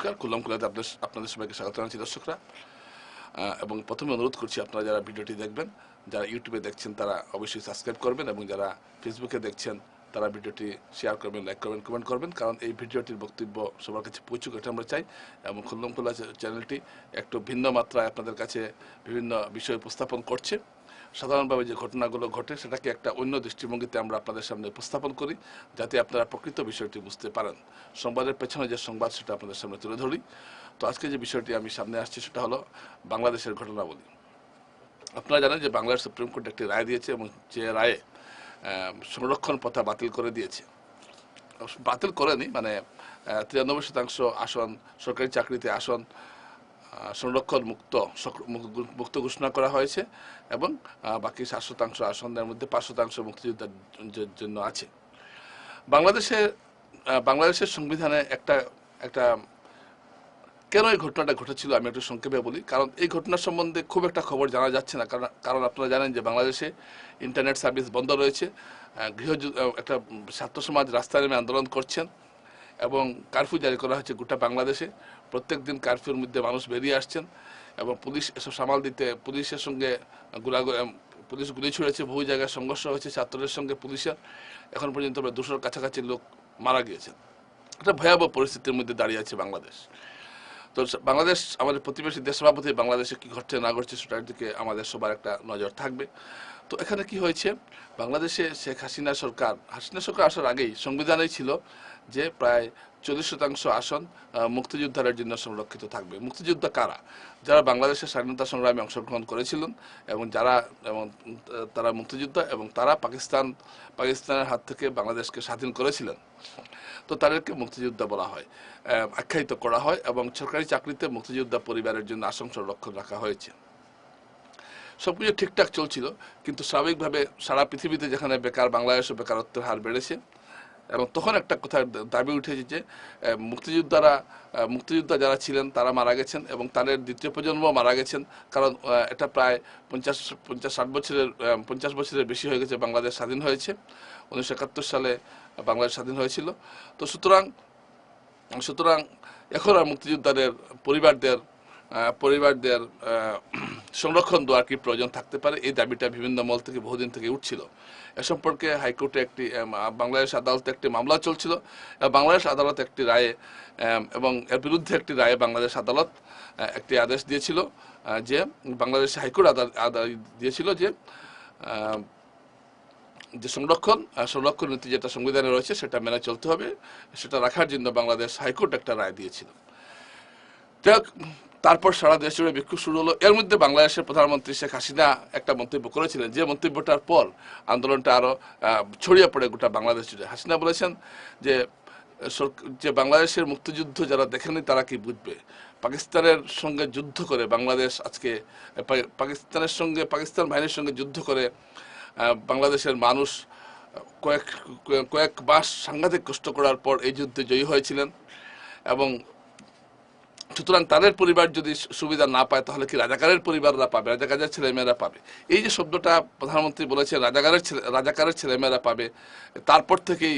নমস্কার কুল্লাম কুলাতে আপনাদের আপনাদের সবাইকে স্বাগত জানাচ্ছি দর্শকরা। এবং প্রথমে অনুরোধ করছি আপনারা যারা ভিডিওটি দেখবেন, যারা ইউটিউবে দেখছেন, তারা অবশ্যই সাবস্ক্রাইব করবেন এবং যারা ফেসবুকে দেখছেন, তারা ভিডিওটি শেয়ার করবেন লাইক করবেন কমেন্ট করবেন। কারণ এই ভিডিওটির বক্তব্য সবার কাছে পৌঁছুক, এটা আমরা চাই। এবং খুল্লম খুল্লা চ্যানেলটি একটু ভিন্ন মাত্রায় আপনাদের কাছে বিভিন্ন বিষয় উপস্থাপন করছে। সাধারণভাবে যে ঘটনাগুলো ঘটে, সেটাকে একটা অন্য দৃষ্টিভঙ্গিতে আমরা আপনাদের সামনে উপস্থাপন করি, যাতে আপনারা প্রকৃত বিষয়টি বুঝতে পারেন। সংবাদের পেছনে যে সংবাদ, সেটা আপনাদের সামনে তুলে ধরি। তো আজকে যে বিষয়টি আমি সামনে আসছি, সেটা হলো বাংলাদেশের ঘটনাবলী। আপনারা জানেন যে বাংলাদেশ সুপ্রিম কোর্ট একটি রায় দিয়েছে এবং যে রায়ে সংরক্ষণ প্রথা বাতিল করে দিয়েছে। বাতিল করেনি মানে তিরানব্বই শতাংশ আসন, সরকারি চাকরিতে আসন সংরক্ষণ মুক্ত মুক্ত ঘোষণা করা হয়েছে এবং বাকি সাত শতাংশ আসনের মধ্যে পাঁচ শতাংশ মুক্তিযোদ্ধার জন্য আছে। বাংলাদেশে বাংলাদেশের সংবিধানে একটা একটা, কেন এই ঘটনাটা ঘটেছিল আমি একটু সংক্ষেপে বলি, কারণ এই ঘটনা সম্বন্ধে খুব একটা খবর জানা যাচ্ছে না, কারণ কারণ আপনারা জানেন যে বাংলাদেশে ইন্টারনেট সার্ভিস বন্ধ রয়েছে গৃহ একটা ছাত্র সমাজ রাস্তায় নেমে আন্দোলন করছেন এবং কারফিউ জারি করা হয়েছে গোটা বাংলাদেশে। প্রত্যেক দিন কারফিউর মধ্যে মানুষ বেরিয়ে আসছেন এবং পুলিশ এসব সামাল দিতে, পুলিশের সঙ্গে গুলা পুলিশ গুলি ছুড়েছে, বহু জায়গায় সংঘর্ষ হয়েছে, ছাত্রদের সঙ্গে পুলিশের। এখন পর্যন্ত প্রায় দুশোর কাছাকাছি লোক মারা গিয়েছেন। একটা ভয়াবহ পরিস্থিতির মধ্যে দাঁড়িয়ে আছে বাংলাদেশ। তো বাংলাদেশ, আমাদের প্রতিবেশী দেশ সভাপতি, বাংলাদেশে কি ঘটছে, না ঘটছে সেটার দিকে আমাদের সবার একটা নজর থাকবে। তো এখানে কি হয়েছে? বাংলাদেশে শেখ হাসিনা সরকার হাসিনা সরকার আসার আগেই সংবিধানেই ছিল যে প্রায় চল্লিশ শতাংশ আসন মুক্তিযোদ্ধাদের জন্য সংরক্ষিত থাকবে। মুক্তিযোদ্ধা কারা? যারা বাংলাদেশের স্বাধীনতা সংগ্রামে অংশগ্রহণ করেছিলেন এবং যারা, এবং তারা মুক্তিযোদ্ধা এবং তারা পাকিস্তান, পাকিস্তানের হাত থেকে বাংলাদেশকে স্বাধীন করেছিলেন। তো তাদেরকে মুক্তিযোদ্ধা বলা হয়। আখ্যায়িত করা হয় এবং সরকারি চাকরিতে মুক্তিযোদ্ধা পরিবারের জন্য আসন সংরক্ষণ রাখা হয়েছে। সব কিছু ঠিকঠাক চলছিল, কিন্তু স্বাভাবিকভাবে সারা পৃথিবীতে যেখানে বেকার বাংলাদেশে বেকারত্বের হার বেড়েছে। এবং তখন একটা কথা দাবি উঠেছে যে মুক্তিযোদ্ধারা মুক্তিযোদ্ধা যারা ছিলেন তারা মারা গেছেন এবং তাদের দ্বিতীয় প্রজন্ম মারা গেছেন। কারণ এটা প্রায় পঞ্চাশ পঞ্চাশ, ষাট বছরের পঞ্চাশ বছরের বেশি হয়ে গেছে বাংলাদেশ স্বাধীন হয়েছে। উনিশশো একাত্তর সালে বাংলাদেশ স্বাধীন হয়েছিল। তো সুতরাং সুতরাং এখন আর মুক্তিযোদ্ধাদের, পরিবারদের পরিবারদের সংরক্ষণ দেওয়ার কি প্রয়োজন থাকতে পারে? এই দাবিটা বিভিন্ন মল থেকে বহুদিন থেকে উঠছিল। এ সম্পর্কে হাইকোর্টে একটি বাংলাদেশ আদালতে একটি মামলা চলছিল। বাংলাদেশ আদালত একটি রায়ে এবং এর বিরুদ্ধে একটি রায়ে বাংলাদেশ আদালত একটি আদেশ দিয়েছিল যে বাংলাদেশ হাইকোর্ট আদালত দিয়েছিল যে যে সংরক্ষণ সংরক্ষণ নীতি যেটা সংবিধানে রয়েছে সেটা মেনে চলতে হবে। সেটা রাখার জন্য বাংলাদেশ হাইকোর্ট একটা রায় দিয়েছিল। তারপর সারা দেশ জুড়ে বিক্ষোভ শুরু হলো। এর মধ্যে বাংলাদেশের প্রধানমন্ত্রী শেখ হাসিনা একটা মন্তব্য করেছিলেন যে মন্তব্যটার পর আন্দোলনটা আরও আহ, ছড়িয়ে পড়ে গোটা বাংলাদেশ জুড়ে। হাসিনা বলেছেন যে যে বাংলাদেশের মুক্তিযুদ্ধ যারা দেখেনি তারা কি বুঝবে? পাকিস্তানের সঙ্গে যুদ্ধ করে বাংলাদেশ আজকে পাকিস্তানের সঙ্গে পাকিস্তান বাহিনীর সঙ্গে যুদ্ধ করে বাংলাদেশের মানুষ কয়েক কয়েক মাস সাংঘাতিক কষ্ট করার পর এই যুদ্ধে জয়ী হয়েছিলেন। এবং সুতরাং তাদের পরিবার যদি সুবিধা না পায়, তাহলে কি রাজাকারের পরিবাররা পাবে? রাজাকারের ছেলেমেয়েরা পাবে? এই যে শব্দটা প্রধানমন্ত্রী বলেছেন, রাজাকারের ছেলে রাজাকারের ছেলেমেয়েরা পাবে, তারপর থেকেই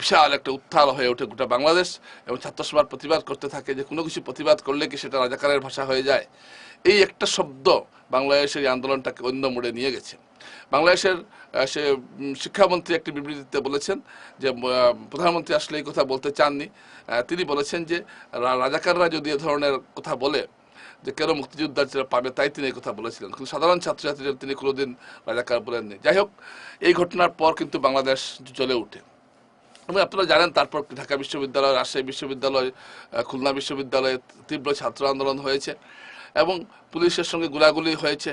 বিশাল একটা উত্থাল হয়ে ওঠে গোটা বাংলাদেশ এবং ছাত্রসভার প্রতিবাদ করতে থাকে যে কোনো কিছু প্রতিবাদ করলে কি সেটা রাজাকারের ভাষা হয়ে যায়? এই একটা শব্দ বাংলাদেশের এই আন্দোলনটাকে অন্য মোড়ে নিয়ে গেছে। বাংলাদেশের শিক্ষামন্ত্রী একটি বিবৃতিতে বলেছেন যে প্রধানমন্ত্রী আসলে এই কথা বলতে চাননি। তিনি বলেছেন যে রাজাকাররা যদি এ ধরনের কথা বলে যে, কেন মুক্তিযোদ্ধারা পাবে তাই তিনি এই কথা বলেছিলেন? কিন্তু সাধারণ ছাত্রছাত্রীদের তিনি কোনোদিন রাজাকার বলেননি। যাই হোক, এই ঘটনার পর কিন্তু বাংলাদেশ জ্বলে ওঠে এবং আপনারা জানেন, তারপর ঢাকা বিশ্ববিদ্যালয়, রাজশাহী বিশ্ববিদ্যালয় খুলনা বিশ্ববিদ্যালয়ে তীব্র ছাত্র আন্দোলন হয়েছে এবং পুলিশের সঙ্গে গুলাগুলি হয়েছে।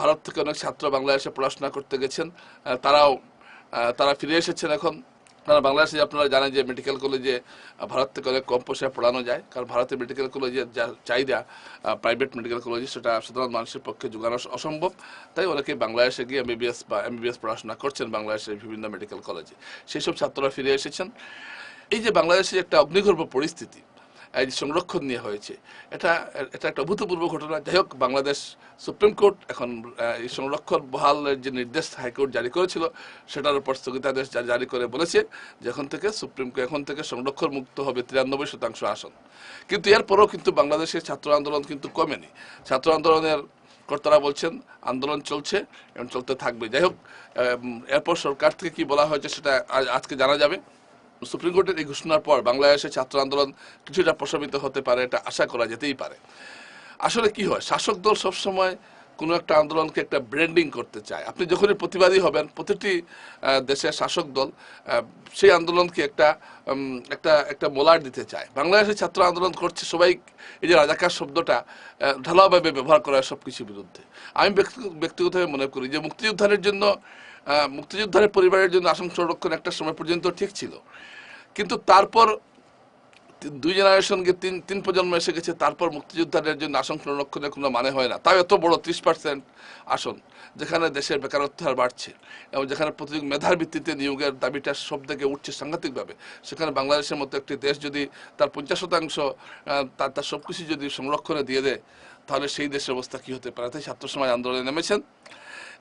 ভারত থেকে অনেক ছাত্র বাংলাদেশে পড়াশোনা করতে গেছেন। তারাও তারা ফিরে এসেছেন এখন। কারণ বাংলাদেশে আপনারা জানেন যে মেডিকেল কলেজে ভারত থেকে অনেক কম পয়সায় পড়ানো যায়। কারণ ভারতের মেডিকেল কলেজের যা চাহিদা প্রাইভেট মেডিকেল কলেজে সেটা সাধারণ মানুষের পক্ষে যোগানো অসম্ভব। তাই অনেকে বাংলাদেশে গিয়ে এমবিবিএস বা এমবিবিএস পড়াশোনা করছেন বাংলাদেশের বিভিন্ন মেডিকেল কলেজে সেই সব ছাত্ররা ফিরে এসেছেন। এই যে বাংলাদেশে একটা অগ্নিগর্ভ পরিস্থিতি সংরক্ষণ নিয়ে হয়েছে। এটা এটা একটা অভূতপূর্ব ঘটনা। যাই হোক, বাংলাদেশ সুপ্রিম কোর্ট এখন এই সংরক্ষণ বহালের যে নির্দেশ হাইকোর্ট জারি করেছিল, সেটার উপর স্থগিতাদেশ জারি করে বলেছে যে এখন থেকে সুপ্রিম কোর্ট এখন থেকে সংরক্ষণ মুক্ত হবে তিরানব্বই শতাংশ আসন। কিন্তু এরপরও কিন্তু বাংলাদেশের ছাত্র আন্দোলন কিন্তু কমেনি। ছাত্র আন্দোলনের কর্তারা বলছেন, আন্দোলন চলছে এবং চলতে থাকবে। যাই হোক এরপর সরকার থেকে কি বলা হয়েছে সেটা আজকে জানা যাবে। সুপ্রিম কোর্টের এই ঘোষণার পর বাংলাদেশে ছাত্র আন্দোলন কিছুটা প্রশমিত হতে পারে এটা আশা করা যেতেই পারে। আসলে কি হয়? শাসক দল সবসময় কোনো একটা আন্দোলনকে একটা ব্র্যান্ডিং করতে চায়। আপনি যখনই প্রতিবাদী হবেন প্রতিটি দেশের শাসক দল সেই আন্দোলনকে একটা একটা একটা মোলার দিতে চায়। বাংলাদেশে ছাত্র আন্দোলন করছে সবাই এই যে রাজাকার শব্দটা ঢালাওভাবে ব্যবহার করা হয় সব কিছুর বিরুদ্ধে। আমি ব্যক্তি- ব্যক্তিগতভাবে মনে করি যে মুক্তিযোদ্ধারের জন্য আহ, মুক্তিযোদ্ধারের পরিবারের জন্য আসন সংরক্ষণ একটা সময় পর্যন্ত ঠিক ছিল। কিন্তু তারপর দুই জেনারেশনকে তিন তিন প্রজন্ম এসে গেছে, তারপর মুক্তিযোদ্ধাদের জন্য আসন সংরক্ষণের কোনো মানে হয় না। তাও এত বড় ত্রিশ পার্সেন্ট আসন, যেখানে দেশের বেকারত্ব হার বাড়ছে এবং যেখানে প্রতিযোগ মেধার ভিত্তিতে নিয়োগের দাবিটা সব থেকে উঠছে সাংঘাতিকভাবে। সেখানে বাংলাদেশের মতো একটি দেশ যদি তার পঞ্চাশ শতাংশ তার তার সব কিছু যদি সংরক্ষণে দিয়ে দেয়, তাহলে সেই দেশের অবস্থা কী হতে পারে? তাই ছাত্র সমাজ আন্দোলনে নেমেছেন।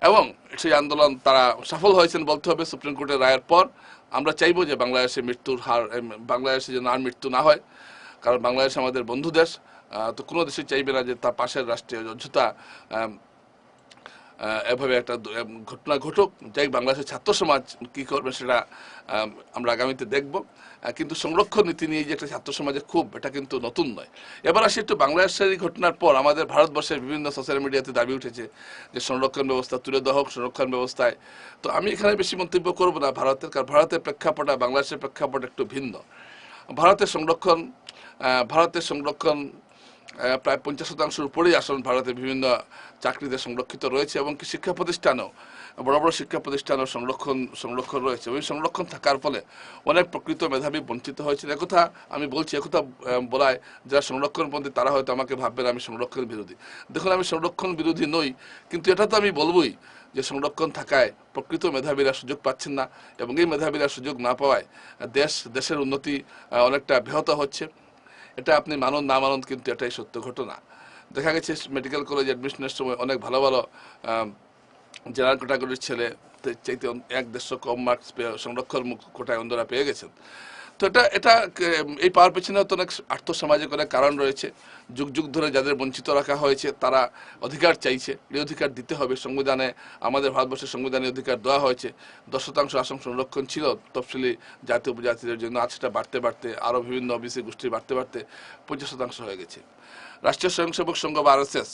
এবং সেই আন্দোলন তারা সফল হয়েছেন বলতে হবে সুপ্রিম কোর্টের রায়ের পর। আমরা চাইব যে বাংলাদেশে মৃত্যুর হার বাংলাদেশে যেন আর মৃত্যু না হয় কারণ বাংলাদেশ আমাদের বন্ধু দেশ। তো কোনো দেশে চাইবে না যে তার পাশের রাষ্ট্রীয় আহ, এভাবে একটা ঘটনা ঘটুক। যাই বাংলাদেশের ছাত্র সমাজ কি করবে সেটা আমরা আগামীতে দেখব। কিন্তু সংরক্ষণ নীতি নিয়ে যে একটা ছাত্র সমাজের খুব এটা কিন্তু নতুন নয়। এবার আসি একটু বাংলাদেশের এই ঘটনার পর। আমাদের ভারতবর্ষের বিভিন্ন সোশ্যাল মিডিয়াতে দাবি উঠেছে যে সংরক্ষণ ব্যবস্থা তুলে দেওয়া হোক সংরক্ষণ ব্যবস্থায়। তো আমি এখানে বেশি মন্তব্য করব না। ভারতের, কারণ ভারতের প্রেক্ষাপট আর বাংলাদেশের প্রেক্ষাপট একটু ভিন্ন। ভারতের সংরক্ষণ ভারতের সংরক্ষণ প্রায় পঞ্চাশ শতাংশের উপরেই আসন ভারতের বিভিন্ন চাকরিতে সংরক্ষিত রয়েছে এবং কি শিক্ষা প্রতিষ্ঠানেও, বড় বড় শিক্ষা প্রতিষ্ঠানেও সংরক্ষণ সংরক্ষণ রয়েছে। ওই সংরক্ষণ থাকার ফলে অনেক প্রকৃত মেধাবী বঞ্চিত হয়েছে একথা আমি বলছি, একথা বলায় যারা সংরক্ষণপন্থী তারা হয়তো আমাকে ভাববেন আমি সংরক্ষণ বিরোধী। দেখুন, আমি সংরক্ষণ বিরোধী নই, কিন্তু এটা তো আমি বলবই যে সংরক্ষণ থাকায় প্রকৃত মেধাবীরা সুযোগ পাচ্ছেন না এবং এই মেধাবীরা সুযোগ না পাওয়ায় দেশ, দেশের উন্নতি অনেকটা ব্যাহত হচ্ছে। এটা আপনি মানুন না মানুন কিন্তু এটাই সত্য ঘটনা। দেখা গেছে মেডিকেল কলেজ অ্যাডমিশনের সময় অনেক ভালো ভালো জেনারেল ক্যাটাগরির ছেলে চাইতে এক দেড়শো কম মার্কস পেয়ে সংরক্ষণ কোটায় অন্যরা পেয়ে গেছেন। তো এটা এটা এই পাওয়ার পেছনে তো অনেক আর্থসামাজিক অনেক কারণ রয়েছে। যুগ যুগ ধরে যাদের বঞ্চিত রাখা হয়েছে, তারা অধিকার চাইছে, এই অধিকার দিতে হবে। সংবিধানে, আমাদের ভারতবর্ষের সংবিধানে অধিকার দেওয়া হয়েছে। দশ শতাংশ আসন সংরক্ষণ ছিল, তফসিলি জাতীয় উপজাতিদের জন্য আজ সেটা বাড়তে বাড়তে, আরও বিভিন্ন ওবিসি গোষ্ঠী বাড়তে বাড়তে পঞ্চাশ শতাংশ হয়ে গেছে। রাষ্ট্রীয় স্বয়ংসেবক সংঘ বা আরএসএস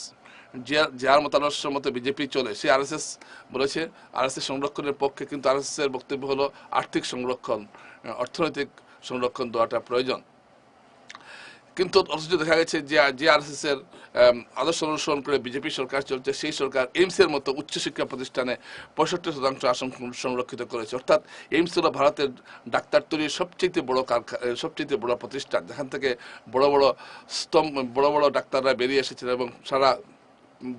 যার মতাদর্শ মতো বিজেপি চলে, সে আরএসএস বলেছে, আরএসএস সংরক্ষণের পক্ষে কিন্তু আরএসএস এর বক্তব্য হলো আর্থিক সংরক্ষণ, অর্থনৈতিক সংরক্ষণ দেওয়াটা প্রয়োজন। কিন্তু অথচ দেখা গেছে যে যে আরএসএস এর আদর্শ অনুসরণ করে বিজেপি সরকার চলছে, সেই সরকার এইমস এর মতো উচ্চশিক্ষা প্রতিষ্ঠানে পঁয়ষট্টি শতাংশ আসন সংরক্ষিত করেছে। অর্থাৎ এইমস হলো ভারতের ডাক্তার তৈরির সবচেয়ে বড় সবচেয়ে বড় প্রতিষ্ঠান, যেখান থেকে বড় বড় স্তম্ভ, বড় বড় ডাক্তাররা বেরিয়ে এসেছেন এবং সারা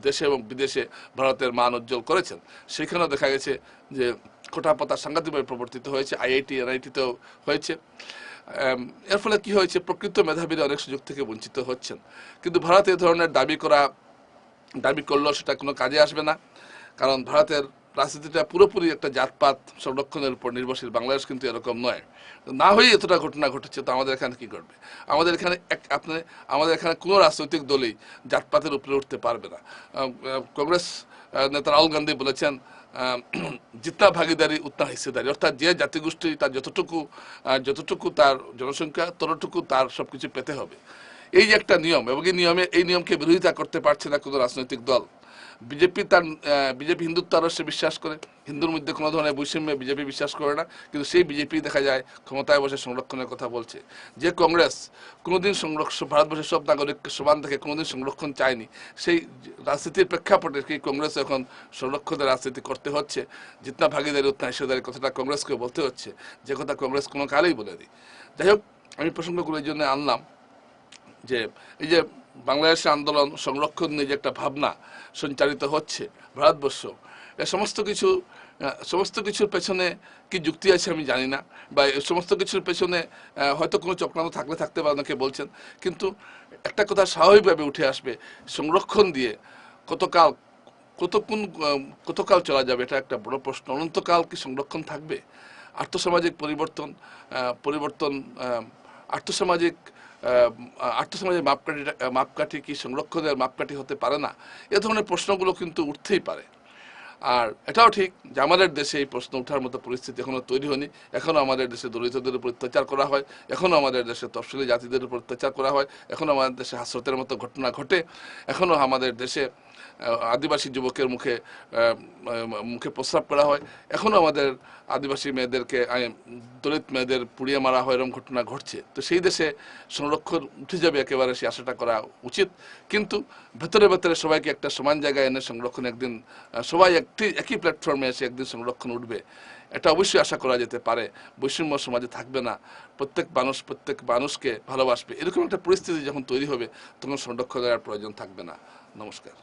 দেশে এবং বিদেশে ভারতের মান উজ্জ্বল করেছেন। সেখানেও দেখা গেছে যে কোটাপতা সাংঘাতিকভাবে প্রবর্তিত হয়েছে আইআইটি এনআইটিতেও হয়েছে। এর ফলে কি হয়েছে? প্রকৃত মেধাবীরা অনেক সুযোগ থেকে বঞ্চিত হচ্ছেন। কিন্তু ভারত এ ধরনের দাবি করা, দাবি করলেও সেটা কোনো কাজে আসবে না। কারণ ভারতের রাজনীতিটা পুরোপুরি একটা জাতপাত সংরক্ষণের উপর নির্ভরশীল। বাংলাদেশ কিন্তু এরকম নয়। না হয়ে এতটা ঘটনা ঘটেছে, তো আমাদের এখানে কি ঘটবে? আমাদের এখানে এক, আপনি, আমাদের এখানে কোনো রাজনৈতিক দলই জাতপাতের উপরে উঠতে পারবে না। কংগ্রেস নেতা রাহুল গান্ধী বলেছেন জিতনা ভাগিদারি উত্তা হিসেদারি। অর্থাৎ যে জাতিগোষ্ঠী তার যতটুকু যতটুকু তার জনসংখ্যা, ততটুকু তার সবকিছু পেতে হবে। এই যে একটা নিয়ম, এবং এই নিয়মে, এই নিয়মকে বিরোধিতা করতে পারছে না কোনো রাজনৈতিক দল। বিজেপি তার বিজেপি হিন্দুত্ব আদর্শে বিশ্বাস করে। হিন্দুর মধ্যে কোনো ধরনের বৈষম্যে বিজেপি বিশ্বাস করে না, কিন্তু সেই বিজেপি দেখা যায় ক্ষমতায় বসে সংরক্ষণের কথা বলছে। যে কংগ্রেস কোনোদিন সংরক্ষণ ভারতবর্ষের সব নাগরিককে সমান থেকে কোনোদিন সংরক্ষণ চায়নি, সেই রাজনীতির প্রেক্ষাপটে কি কংগ্রেস এখন সংরক্ষণের রাজনীতি করতে হচ্ছে? জিতনা ভাগিদারি উত্তনা হিসেদারি কথাটা কংগ্রেসকে বলতে হচ্ছে, যে কথা কংগ্রেস কোনো কালেই বলেনি যাই হোক, আমি প্রসঙ্গগুলো এই জন্য আনলাম যে, এই যে বাংলাদেশের আন্দোলন সংরক্ষণ নিয়ে যে একটা ভাবনা সঞ্চারিত হচ্ছে ভারতবর্ষ সমস্ত কিছু সমস্ত কিছুর পেছনে কি যুক্তি আছে আমি জানি না বা সমস্ত কিছুর পেছনে হয়তো কোনো চক্রান্ত থাকলে থাকতে পারে অনেকে বলছেন কিন্তু একটা কথা স্বাভাবিকভাবে উঠে আসবে সংরক্ষণ দিয়ে কতকাল কতক্ষণ কতকাল চলা যাবে এটা একটা বড় প্রশ্ন। অনন্তকাল কি সংরক্ষণ থাকবে? আর্থসামাজিক পরিবর্তন পরিবর্তন আর্থসামাজিক আহ, আর্থসামাজিক মাপকাঠি মাপকাঠি কি সংরক্ষণের মাপকাঠি হতে পারে না? এ ধরনের প্রশ্নগুলো কিন্তু উঠতেই পারে। আর এটাও ঠিক যে আমাদের দেশে এই প্রশ্ন ওঠার মতো পরিস্থিতি এখনও তৈরি হয়নি। এখনও আমাদের দেশে দলিতদের উপর অত্যাচার করা হয়। এখনও আমাদের দেশে তফসিলি জাতিদের উপর অত্যাচার করা হয়। এখনও আমাদের দেশে হাসরতের মতো ঘটনা ঘটে। এখনও আমাদের দেশে আদিবাসী যুবকের মুখে মুখে প্রস্রাব করা হয়। এখনও আমাদের আদিবাসী মেয়েদেরকে দলিত মেয়েদের পুড়িয়ে মারা হয় এরকম ঘটনা ঘটছে। তো সেই দেশে সংরক্ষণ উঠে যাবে একেবারে সেই আশাটা করা উচিত। কিন্তু ভেতরে ভেতরে সবাইকে একটা সমান জায়গায় এনে সংরক্ষণ একদিন সবাই একটি, একই প্ল্যাটফর্মে এসে একদিন সংরক্ষণ উঠবে। এটা অবশ্যই আশা করা যেতে পারে। বৈষম্য সমাজে থাকবে না। প্রত্যেক মানুষ, প্রত্যেক মানুষকে ভালোবাসবে। এরকম একটা পরিস্থিতি যখন তৈরি হবে, তখন সংরক্ষণ আর প্রয়োজন থাকবে না। নমস্কার।